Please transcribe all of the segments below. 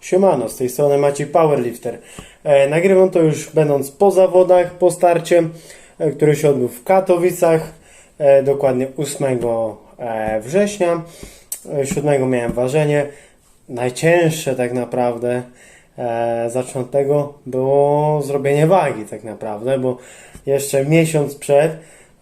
Siemano, z tej strony Maciej Powerlifter. E, nagrywam to już będąc po zawodach, po starcie, e, który się odbył w Katowicach, e, dokładnie 8 e, września. E, 7 miałem ważenie. Najcięższe tak naprawdę, e, tego, było zrobienie wagi tak naprawdę, bo jeszcze miesiąc przed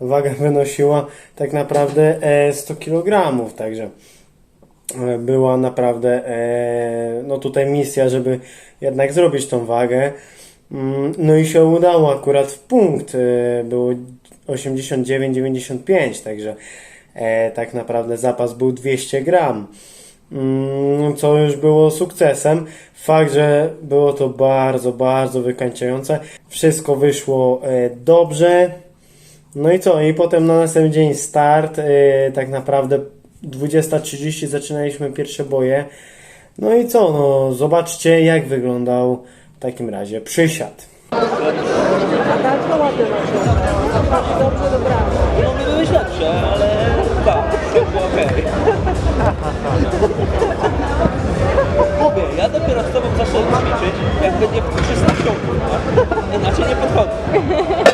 waga wynosiła tak naprawdę e, 100 kg, także była naprawdę e, no tutaj misja, żeby jednak zrobić tą wagę. Mm, No i się udało akurat w punkt. e, Było 89-95, także e, tak naprawdę zapas był 200 gram. Mm, Co już było sukcesem. Fakt, że było to bardzo, bardzo wykańczające. Wszystko wyszło e, dobrze. No i co? I potem na następny dzień start. Tak naprawdę 20.30 zaczynaliśmy pierwsze boje. No i co? No, zobaczcie, jak wyglądał w takim razie przysiad. A tak to. Dobrze dobrano. Mogły być lepsze, ale tak, to było. Mówię, ja dopiero z tobą zacząłem ćwiczyć, jak będzie w 300 ciągu, inaczej nie podchodzę.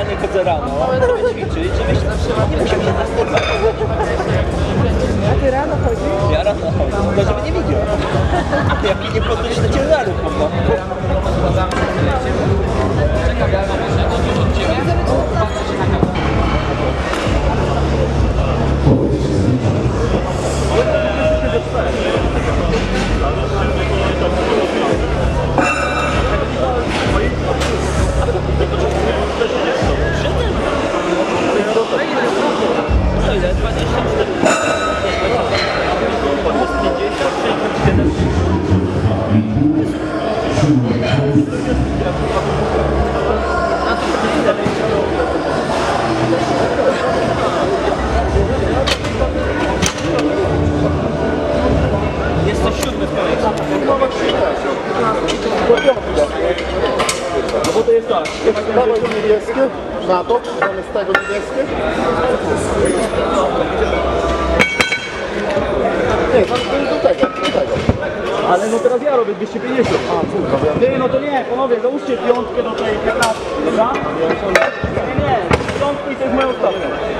Specjalnie chodzę rano, żeby ćwiczyć, żebyś nie musiał się zastanawiać. A ty rano chodzisz? Ja rano chodzę, tylko żeby nie widział. Jaki nie podnieść na ciężaru, prawda? Na to, zamiast tego niebieskie. Nie, tam do tego, do tego. Ale no teraz ja robię 250. A, kurwa. Ty, no to nie, panowie, załóżcie piątkę do tej 15, dobra? Nie, nie, piątkę i to jest moja ostatnia.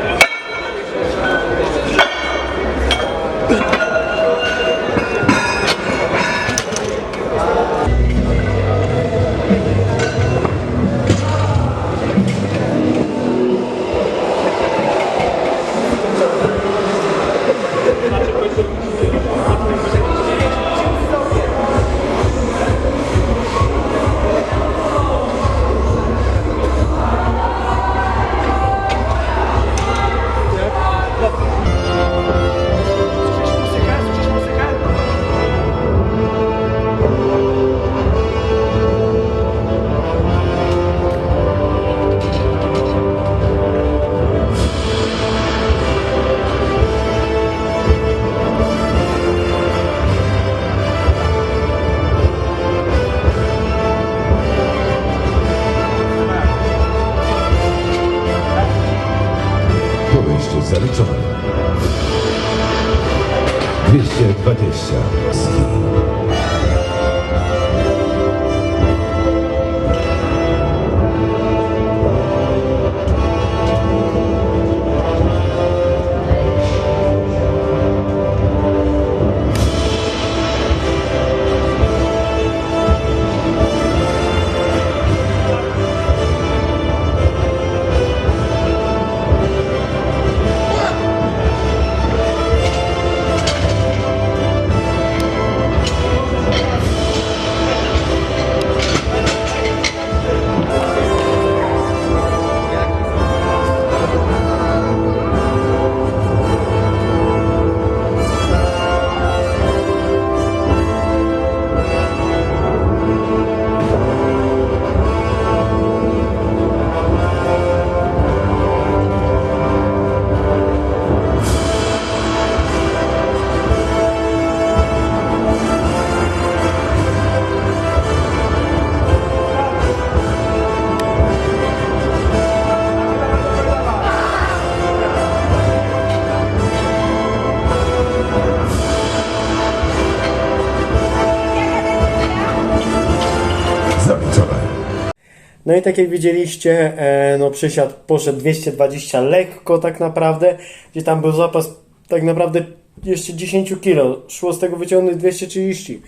No i tak jak widzieliście, e, no przysiad poszedł 220 lekko tak naprawdę, gdzie tam był zapas tak naprawdę jeszcze 10 kg. Szło z tego wyciągnąć 230,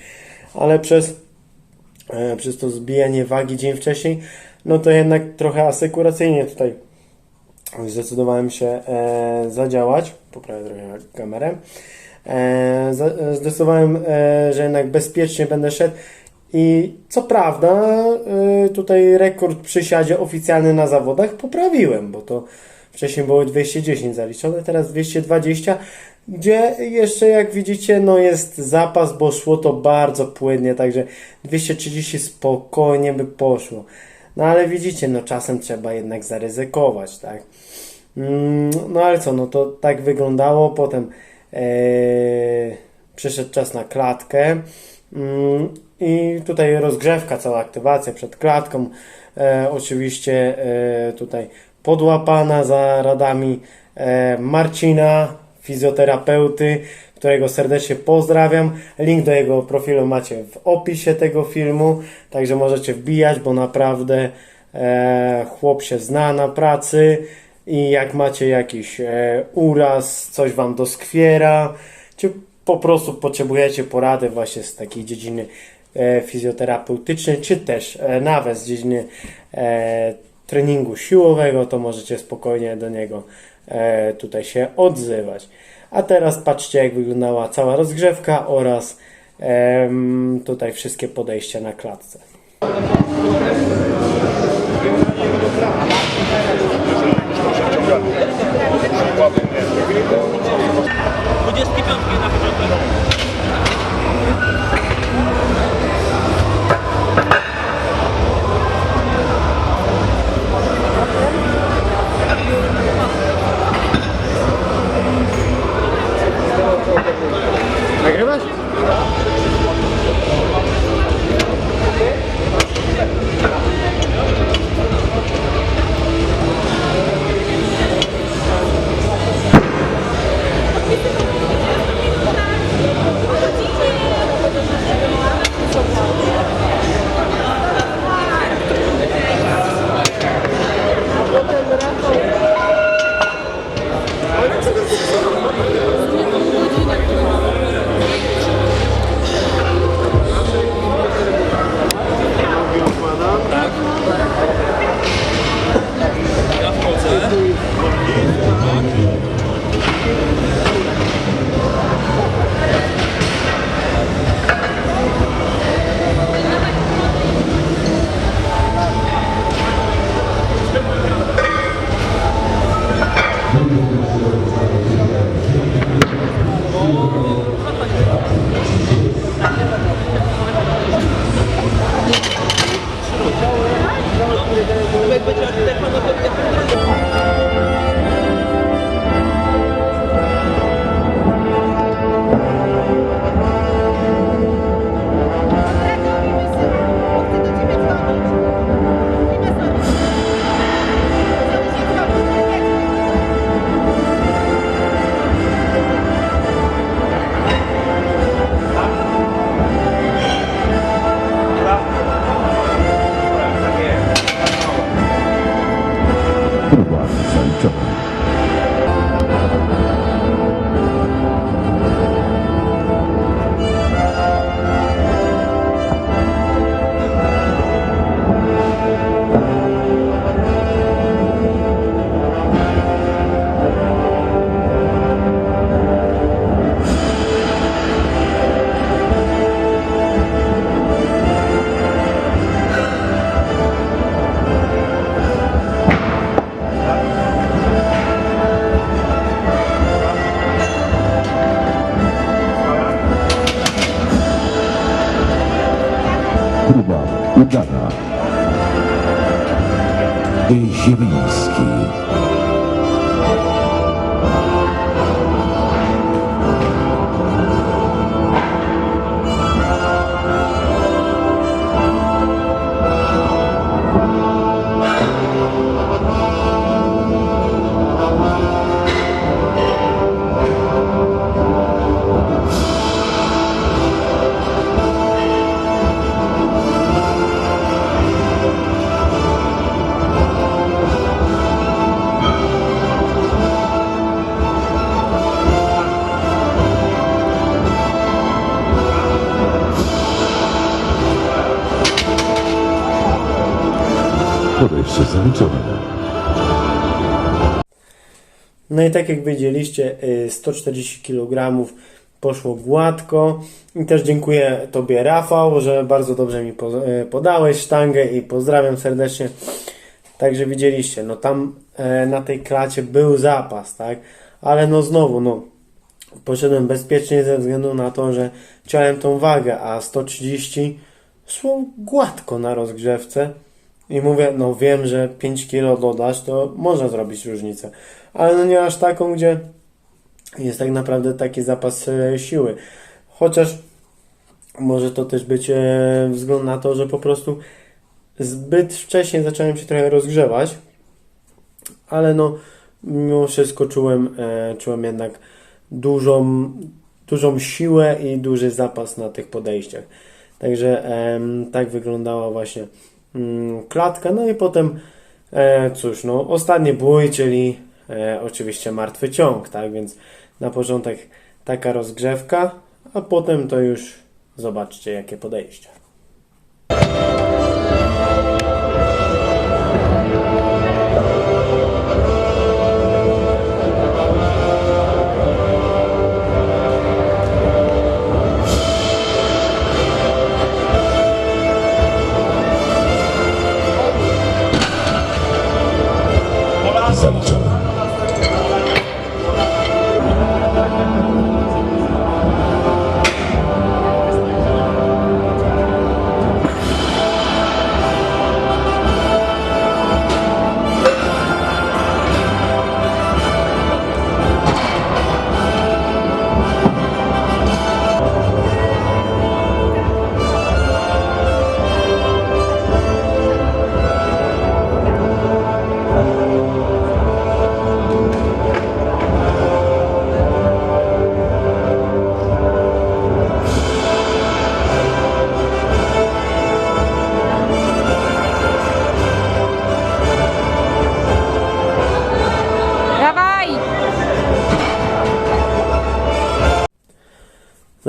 ale przez, e, przez to zbijanie wagi dzień wcześniej, no to jednak trochę asekuracyjnie tutaj zdecydowałem się e, zadziałać. Poprawię trochę kamerę. Zdecydowałem, że jednak bezpiecznie będę szedł. I co prawda, e, tutaj rekord przysiadzie oficjalny na zawodach poprawiłem, bo to wcześniej było 210 zaliczone, teraz 220, gdzie jeszcze jak widzicie, no jest zapas, bo szło to bardzo płynnie, także 230 spokojnie by poszło. No ale widzicie, no czasem trzeba jednak zaryzykować, tak? Mm, No ale co, no to tak wyglądało. Potem e, przyszedł czas na klatkę. Mm, I tutaj rozgrzewka, cała aktywacja przed klatką. E, oczywiście e, tutaj podłapana za radami e, Marcina, fizjoterapeuty, którego serdecznie pozdrawiam. Link do jego profilu macie w opisie tego filmu, także możecie wbijać, bo naprawdę e, chłop się zna na pracy i jak macie jakiś e, uraz, coś wam doskwiera, czy po prostu potrzebujecie porady właśnie z takiej dziedziny e, fizjoterapeutycznej, czy też e, nawet z dziedziny e, treningu siłowego, to możecie spokojnie do niego e, tutaj się odzywać. A teraz patrzcie, jak wyglądała cała rozgrzewka oraz em, tutaj wszystkie podejścia na klatce. Jimmy's. No i tak jak widzieliście, y, 140 kg poszło gładko. I też dziękuję Tobie, Rafał, że bardzo dobrze mi y, podałeś sztangę i pozdrawiam serdecznie. Także widzieliście, no tam e, na tej klacie był zapas, tak? Ale no znowu, no poszedłem bezpiecznie ze względu na to, że chciałem tą wagę, a 130 szło gładko na rozgrzewce. I mówię, no wiem, że 5 kg dodasz, to może zrobić różnicę. Ale no nie aż taką, gdzie jest tak naprawdę taki zapas e, siły. Chociaż może to też być e, wzgląd na to, że po prostu zbyt wcześnie zacząłem się trochę rozgrzewać. Ale no, mimo wszystko czułem, e, czułem jednak dużą, dużą siłę i duży zapas na tych podejściach. Także tak wyglądała właśnie mm, klatka. No i potem, cóż, no, ostatni bój, czyli e, oczywiście martwy ciąg, tak? Więc na początek taka rozgrzewka, a potem to już zobaczcie, jakie podejścia.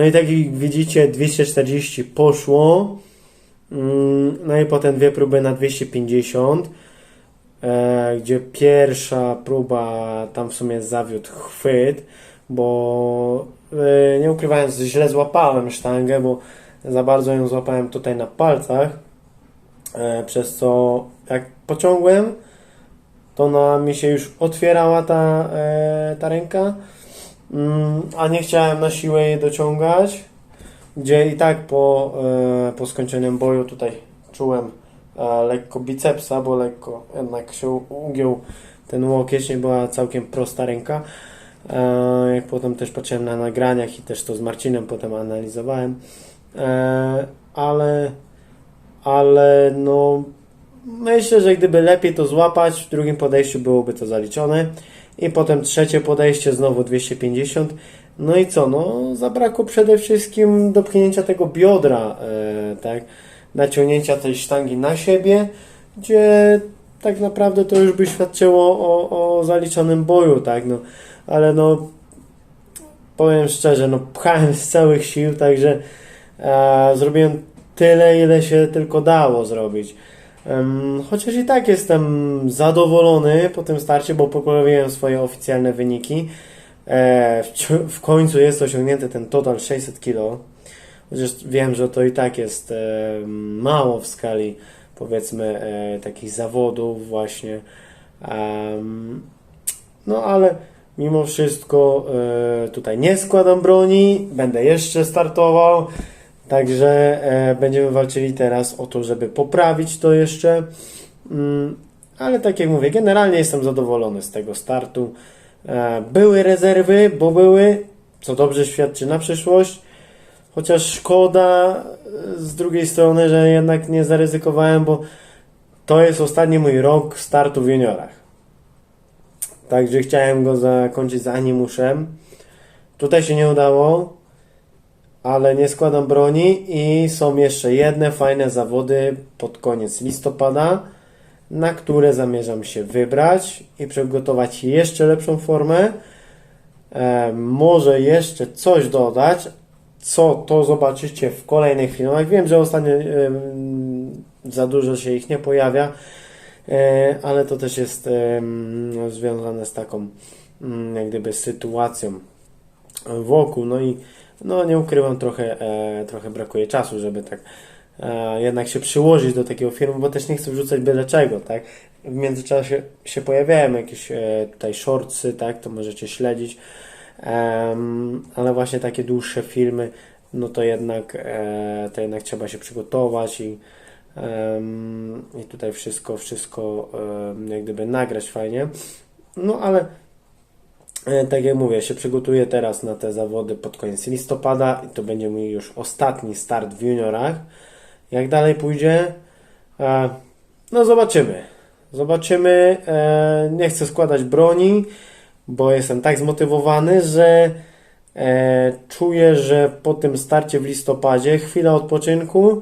No i tak jak widzicie, 240 poszło. Mm, No i potem dwie próby na 250, e, gdzie pierwsza próba tam w sumie zawiódł chwyt, bo e, nie ukrywając, źle złapałem sztangę, bo za bardzo ją złapałem tutaj na palcach, e, przez co jak pociągłem, to ona mi się już otwierała ta, ta ręka. Mm, a nie chciałem na siłę jej dociągać, gdzie i tak po, e, po skończonym boju tutaj czułem e, lekko bicepsa, bo lekko jednak się ugiął ten łokieć, nie była całkiem prosta ręka. E, jak potem też patrzyłem na nagraniach i też to z Marcinem potem analizowałem, ale ale no myślę, że gdyby lepiej to złapać, w drugim podejściu byłoby to zaliczone. I potem trzecie podejście, znowu 250. No i co? No, zabrakło przede wszystkim dopchnięcia tego biodra, e, tak? Naciągnięcia tej sztangi na siebie, gdzie tak naprawdę to już by świadczyło o, o zaliczonym boju, tak? No, ale no, powiem szczerze, no, pchałem z całych sił, także e, zrobiłem tyle, ile się tylko dało zrobić. Chociaż i tak jestem zadowolony po tym starcie, bo poprawiłem swoje oficjalne wyniki. E, w, końcu jest osiągnięty ten total 600 kg. Chociaż wiem, że to i tak jest mało w skali powiedzmy e, takich zawodów właśnie. No ale mimo wszystko e, tutaj nie składam broni, będę jeszcze startował. Także e, będziemy walczyli teraz o to, żeby poprawić to jeszcze. Mm, ale tak jak mówię, generalnie jestem zadowolony z tego startu. E, były rezerwy, bo były, co dobrze świadczy na przyszłość. Chociaż szkoda e, z drugiej strony, że jednak nie zaryzykowałem, bo to jest ostatni mój rok startu w juniorach. Także chciałem go zakończyć z animuszem. Tutaj się nie udało ale nie składam broni i są jeszcze jedne fajne zawody pod koniec listopada, na które zamierzam się wybrać i przygotować jeszcze lepszą formę. E, może jeszcze coś dodać, co to zobaczycie w kolejnych filmach. Wiem, że ostatnio em, za dużo się ich nie pojawia. e, ale to też jest em, związane z taką mm, jak gdyby sytuacją wokół, no i no nie ukrywam, trochę, e, trochę brakuje czasu, żeby tak e, jednak się przyłożyć do takiego filmu, bo też nie chcę wrzucać byle czego, tak? W międzyczasie się pojawiają jakieś e, tutaj shortsy, tak? To możecie śledzić, Em, ale właśnie takie dłuższe filmy, no to jednak, e, to jednak trzeba się przygotować i, em, i tutaj wszystko, wszystko em, jak gdyby nagrać fajnie. No ale E, Tak jak mówię, się przygotuję teraz na te zawody pod koniec listopada i to będzie mój już ostatni start w juniorach. Jak dalej pójdzie? E, No zobaczymy. Zobaczymy. E, Nie chcę składać broni, bo jestem tak zmotywowany, że e, czuję, że po tym starcie w listopadzie chwila odpoczynku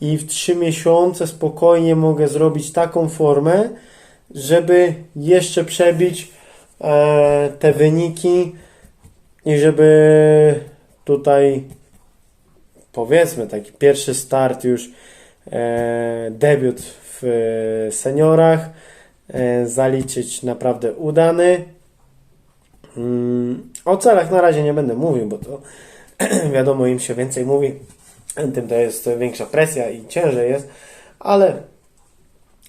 i w 3 miesiące spokojnie mogę zrobić taką formę, żeby jeszcze przebić e, te wyniki i żeby tutaj powiedzmy taki pierwszy start już e, debiut w e, seniorach e, zaliczyć naprawdę udany. Mm, O celach na razie nie będę mówił, bo to wiadomo im się więcej mówi, tym to jest większa presja i ciężej jest, ale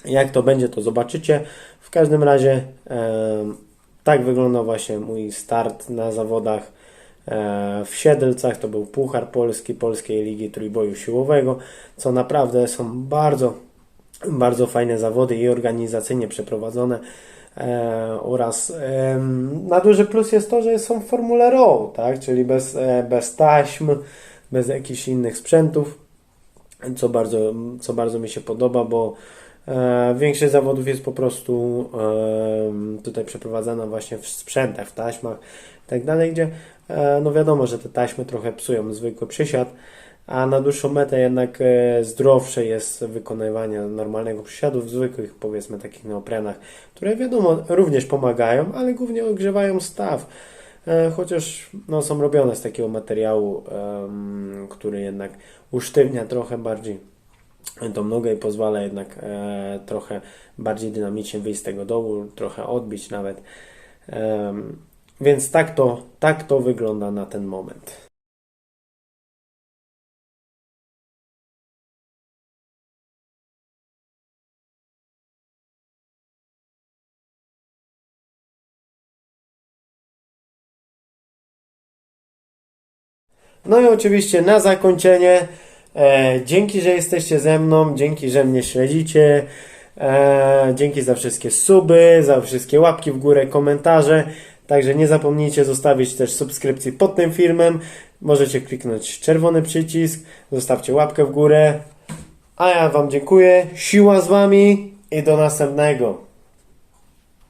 jak to będzie, to zobaczycie. W każdym razie tak wyglądał właśnie mój start na zawodach e, w Siedlcach. To był Puchar Polski, Polskiej Ligi Trójboju Siłowego, co naprawdę są bardzo, bardzo fajne zawody i organizacyjnie przeprowadzone. E, oraz em, na duży plus jest to, że są w formule ROW, tak? czyli bez, e, bez taśm, bez jakichś innych sprzętów co bardzo, co bardzo mi się podoba, bo e, większość zawodów jest po prostu e, tutaj przeprowadzana właśnie w sprzętach, w taśmach i tak dalej, gdzie e, no wiadomo, że te taśmy trochę psują zwykły przysiad, a na dłuższą metę jednak e, zdrowsze jest wykonywanie normalnego przysiadu w zwykłych, powiedzmy, takich neoprenach, które wiadomo również pomagają, ale głównie ogrzewają staw. E, Chociaż no, są robione z takiego materiału, który jednak usztywnia trochę bardziej tą nogę i pozwala jednak e, trochę bardziej dynamicznie wyjść z tego dołu, trochę odbić nawet. Em, więc tak to, tak to wygląda na ten moment. No i oczywiście na zakończenie, e, dzięki, że jesteście ze mną, dzięki, że mnie śledzicie, e, dzięki za wszystkie suby, za wszystkie łapki w górę, komentarze. Także nie zapomnijcie zostawić też subskrypcji pod tym filmem. Możecie kliknąć czerwony przycisk, zostawcie łapkę w górę. A ja Wam dziękuję, siła z Wami i do następnego.